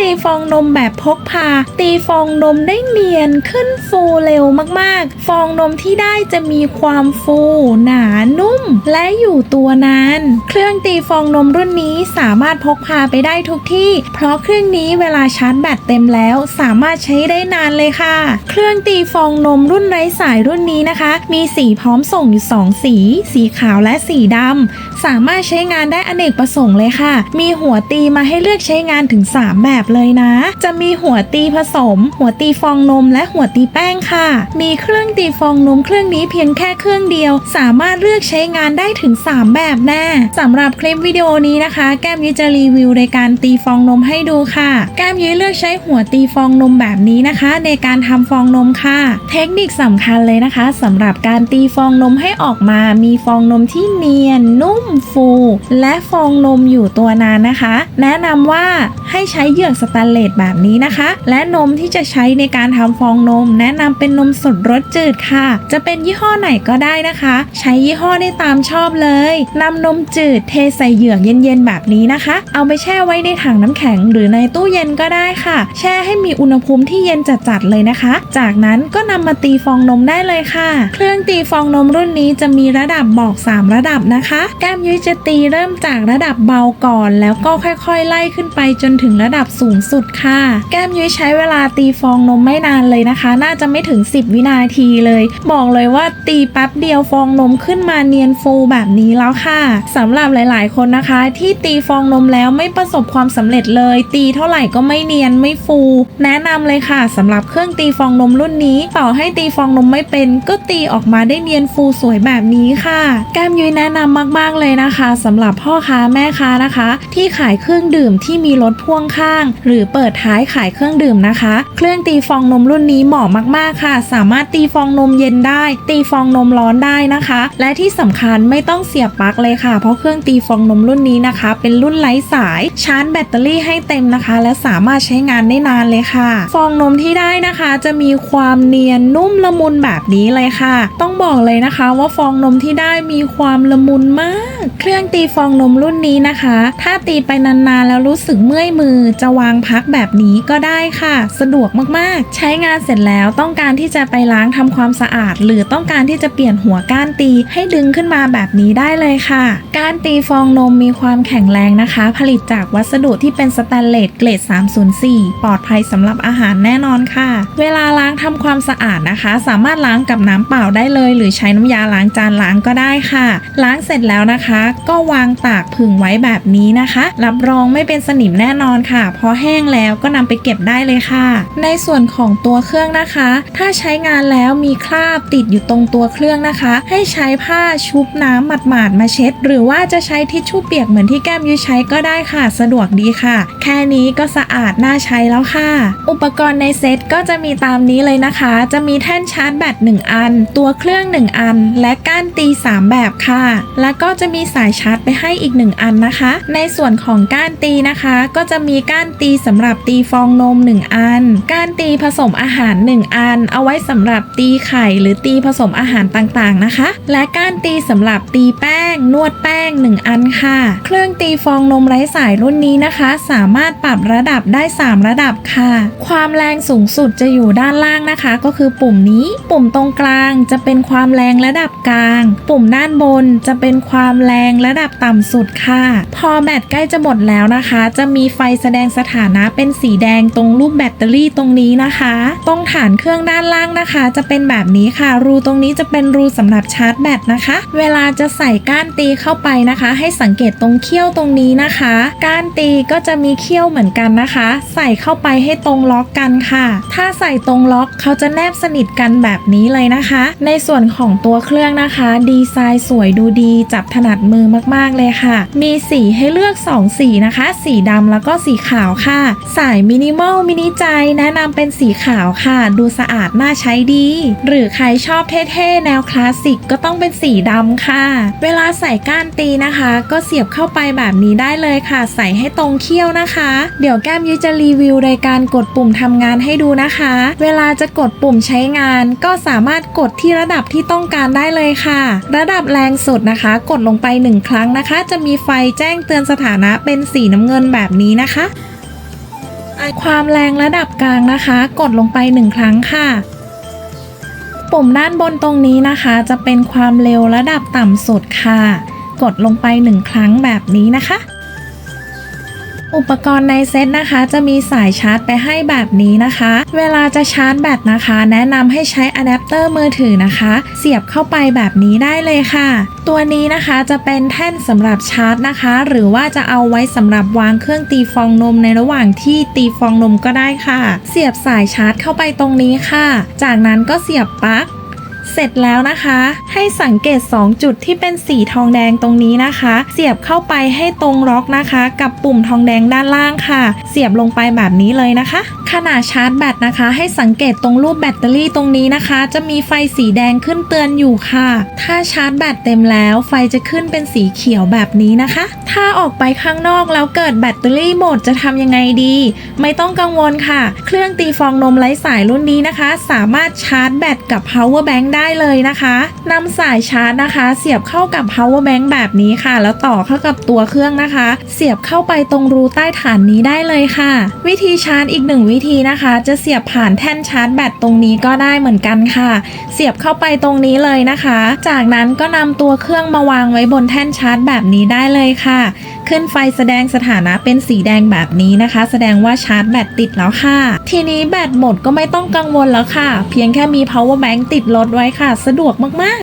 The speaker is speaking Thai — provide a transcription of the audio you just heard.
ตีฟองนมแบบพกพา ตีฟองนมได้เนียนขึ้นฟูเร็วมากๆ ฟองนมที่ได้จะมีความฟู หนานุ่ม และอยู่ตัวนาน เครื่องตีฟองนมรุ่นนี้สามารถพกพาไปได้ทุกที่ เพราะเครื่องนี้เวลาชาร์จแบตเต็มแล้ว สามารถใช้ได้นานเลยค่ะ เครื่องตีฟองนมรุ่นไร้สายรุ่นนี้นะคะ มีสีพร้อมส่งอยู่สองสี สีขาวและสีดำสามารถใช้งานได้อเนกประสงค์เลยค่ะ มีหัวตีมาให้เลือกใช้งานถึง 3 แบบเลยนะ จะมีหัวตีผสม หัวตีฟองนมและหัวตีแป้งค่ะ มีเครื่องตีฟองนมเครื่องนี้เพียงแค่เครื่องเดียว สามารถเลือกใช้งานได้ถึง 3 แบบแน่สำหรับคลิปวิดีโอนี้นะคะ แก้มยุ้ยจะรีวิวในการตีฟองนมให้ดูค่ะ แก้มยุ้ยเลือกใช้หัวตีฟองนมแบบนี้นะคะ ในการทำฟองนมค่ะ เทคนิคสำคัญเลยนะคะสำหรับการตีฟองนมให้ออกมา มีฟองนมที่เนียนนุ่มฟู และฟองนมอยู่ตัวนานนะคะ แนะนำว่าให้ใช้เหยือกสแตนเลสแบบนี้นะคะ และนมที่จะใช้ในการทำฟองนม แนะนำเป็นนมสดรสจืดค่ะ จะเป็นยี่ห้อไหนก็ได้นะคะ ใช้ยี่ห้อได้ตามชอบเลยนำนมจืดเทใส่เหยือกเย็นๆแบบนี้นะคะ เอาไปแช่ไว้ในถังน้ำแข็ง หรือในตู้เย็นก็ได้ค่ะ แช่ให้มีอุณหภูมิที่เย็นจัดๆเลยนะคะ จากนั้นก็นำมาตีฟองนมได้เลยค่ะ เครื่องตีฟองนมรุ่นนี้จะมีระดับบอก 3 ระดับนะคะ แก้มยุ้ยจะตีเริ่มจากระดับเบาก่อน แล้วก็ค่อยๆ ไล่ขึ้นไปจนถึงระดับสูงสุดค่ะ แก้มยุ้ยใช้เวลาตีฟองนมไม่นานเลยนะคะ น่าจะไม่ถึง 10 วินาทีเลย บอกเลยว่าตีแป๊บเดียวฟองนมขึ้นมาเนียนฟูแบบนี้แล้วค่ะสำหรับหลาย ๆ คนนะคะ ที่ตีฟองนมแล้วไม่ประสบความสำเร็จเลย ตีเท่าไหร่ก็ไม่เนียนไม่ฟู แนะนำเลยค่ะสำหรับเครื่องตีฟองนมรุ่นนี้ ต่อให้ตีฟองนมไม่เป็น ก็ตีออกมาได้เนียนฟูสวยแบบนี้ค่ะ แก้มยุ้ยแนะนำมาก ๆ เลยนะคะสำหรับพ่อค้าแม่ค้านะคะ ที่ขายเครื่องดื่มที่มีรถพ่วงข้างหรือเปิดท้ายขายเครื่องดื่มนะคะ เครื่องตีฟองนมรุ่นนี้เหมาะมากๆค่ะ สามารถตีฟองนมเย็นได้ ตีฟองนมร้อนได้นะคะ และที่สำคัญไม่ต้องเสียบปลั๊กเลยค่ะ เพราะเครื่องตีฟองนมรุ่นนี้นะคะ เป็นรุ่นไร้สาย ชาร์จแบตเตอรี่ให้เต็มนะคะ และสามารถใช้งานได้นานเลยค่ะ ฟองนมที่ได้นะคะจะมีความเนียนนุ่มละมุนแบบนี้เลยค่ะ ต้องบอกเลยนะคะว่าฟองนมที่ได้มีความละมุนมาก เครื่องตีฟองนมรุ่นนี้นะคะ ถ้าตีไปนานๆแล้วรู้สึกเมื่อยมือจะวางพักแบบนี้ก็ได้ค่ะ สะดวกมากๆ ใช้งานเสร็จแล้วต้องการที่จะไปล้างทำความสะอาด หรือต้องการที่จะเปลี่ยนหัวก้านตีให้ดึงขึ้นมาแบบนี้ได้เลยค่ะ ก้านตีฟองนมมีความแข็งแรงนะคะ ผลิตจากวัสดุที่เป็นสแตนเลสเกรด 304 ปลอดภัยสำหรับอาหารแน่นอนค่ะ เวลาล้างทำความสะอาดนะคะ สามารถล้างกับน้ำเปล่าได้เลย หรือใช้น้ำยาล้างจานล้างก็ได้ค่ะ ล้างเสร็จแล้วนะคะ ก็วางตากผึ่งไว้แบบนี้นะคะ รับรองไม่เป็นสนิมแน่นอนค่ะพอแห้งแล้วก็นำไปเก็บได้เลยค่ะ ในส่วนของตัวเครื่องนะคะ ถ้าใช้งานแล้วมีคราบติดอยู่ตรงตัวเครื่องนะคะ ให้ใช้ผ้าชุบน้ำหมาดๆมาเช็ด หรือว่าจะใช้ทิชชู่เปียกเหมือนที่แก้มยุ้ยใช้ก็ได้ค่ะ สะดวกดีค่ะ แค่นี้ก็สะอาดน่าใช้แล้วค่ะ อุปกรณ์ในเซตก็จะมีตามนี้เลยนะคะ จะมีแท่นชาร์จแบต1อัน ตัวเครื่อง 1 อัน และก้านตี 3 แบบค่ะ แล้วก็จะมีสายชาร์จไปให้อีก 1 อันนะคะ ในส่วนของก้านตีนะคะ ก็จะมีก้านตีสำหรับตีฟองนม 1 อัน กานตีผสมอาหาร 1 อัน เอาไว้สำหรับตีไข่หรือตีผสมอาหารต่างๆนะคะ และก้านตีสำหรับตีแป้ง นวดแป้ง 1 อันค่ะ เครื่องตีฟองนมไร้สายรุ่นนี้นะคะ สามารถปรับระดับได้ 3 ระดับค่ะ ความแรงสูงสุดจะอยู่ด้านล่างนะคะ ก็คือปุ่มนี้ ปุ่มตรงกลางจะเป็นความแรงระดับกลาง ปุ่มด้านบนจะเป็นความแรงระดับต่ำสุดค่ะ พอแบตใกล้จะหมดแล้วนะคะ จะมีไฟแสดงสถานะเป็นสีแดงตรงรูปแบตเตอรี่ตรงนี้นะคะ ตรงฐานเครื่องด้านล่างนะคะ จะเป็นแบบนี้ค่ะ รูตรงนี้จะเป็นรูสำหรับชาร์จแบตนะคะ เวลาจะใส่ก้านตีเข้าไปนะคะ ให้สังเกตตรงเขี้ยวตรงนี้นะคะ ก้านตีก็จะมีเขี้ยวเหมือนกันนะคะ ใส่เข้าไปให้ตรงล็อกกันค่ะ ถ้าใส่ตรงล็อกเขาจะแนบสนิทกันแบบนี้เลยนะคะ ในส่วนของตัวเครื่องนะคะ ดีไซน์สวยดูดีจับถนัดมือมากๆเลยค่ะ มีสีให้เลือก 2 สีนะคะ สีดำแล้วก็สีขาวค่ะ สายมินิมอลมินิใจแนะนำเป็นสีขาวค่ะ ดูสะอาดน่าใช้ดี หรือใครชอบเท่ๆ แนวคลาสสิกก็ต้องเป็นสีดำค่ะ เวลาใส่ก้านตีนะคะ ก็เสียบเข้าไปแบบนี้ได้เลยค่ะ ใส่ให้ตรงเขี้ยวนะคะ เดี๋ยวแก้มยุ้ยจะรีวิวในการกดปุ่มทำงานให้ดูนะคะ เวลาจะกดปุ่มใช้งาน ก็สามารถกดที่ระดับที่ต้องการได้เลยค่ะ ระดับแรงสุดนะคะ กดลงไปหนึ่งครั้งนะคะ จะมีไฟแจ้งเตือนสถานะเป็นสีน้ำเงินแบบนี้นะคะ ความแรงระดับกลางนะคะ กดลงไปหนึ่งครั้งค่ะ ปุ่มด้านบนตรงนี้นะคะ จะเป็นความเร็วระดับต่ำสุดค่ะ กดลงไปหนึ่งครั้งแบบนี้นะคะ อุปกรณ์ในเซตนะคะ จะมีสายชาร์จไปให้แบบนี้นะคะ เวลาจะชาร์จแบตนะคะ แนะนำให้ใช้อะแดปเตอร์มือถือนะคะ เสียบเข้าไปแบบนี้ได้เลยค่ะ ตัวนี้นะคะจะเป็นแท่นสำหรับชาร์จนะคะ หรือว่าจะเอาไว้สำหรับวางเครื่องตีฟองนมในระหว่างที่ตีฟองนมก็ได้ค่ะ เสียบสายชาร์จเข้าไปตรงนี้ค่ะ จากนั้นก็เสียบปลั๊ก เสร็จแล้วนะคะ ให้สังเกต 2 จุดที่เป็นสีทองแดงตรงนี้นะคะ เสียบเข้าไปให้ตรงล็อกนะคะ กับปุ่มทองแดงด้านล่างค่ะ เสียบลงไปแบบนี้เลยนะคะ ขณะชาร์จแบตนะคะ ให้สังเกตตรงรูปแบตเตอรี่ตรงนี้นะคะ จะมีไฟสีแดงขึ้นเตือนอยู่ค่ะ ถ้าชาร์จแบตเต็มแล้วไฟจะขึ้นเป็นสีเขียวแบบนี้นะคะ ถ้าออกไปข้างนอกแล้วเกิดแบตเตอรี่หมดจะทำยังไงดี ไม่ต้องกังวลค่ะ เครื่องตีฟองนมไร้สายรุ่นนี้นะคะ สามารถชาร์จแบตกับ power bank ได้เลยนะคะนำสายชาร์จนะคะ เสียบเข้ากับ power bank แบบนี้ค่ะ แล้วต่อเข้ากับตัวเครื่องนะคะ เสียบเข้าไปตรงรูใต้ฐานนี้ได้เลยค่ะ วิธีชาร์จอีกหนึ่งวิธีนะคะ จะเสียบผ่านแท่นชาร์จแบตตรงนี้ก็ได้เหมือนกันค่ะ เสียบเข้าไปตรงนี้เลยนะคะ จากนั้นก็นำตัวเครื่องมาวางไว้บนแท่นชาร์จแบบนี้ได้เลยค่ะ ขึ้นไฟแสดงสถานะเป็นสีแดงแบบนี้นะคะ แสดงว่าชาร์จแบตติดแล้วค่ะ ทีนี้แบตหมดก็ไม่ต้องกังวลแล้วค่ะ เพียงแค่มี power bank ติดรถไว้ค่ะ สะดวกมากๆ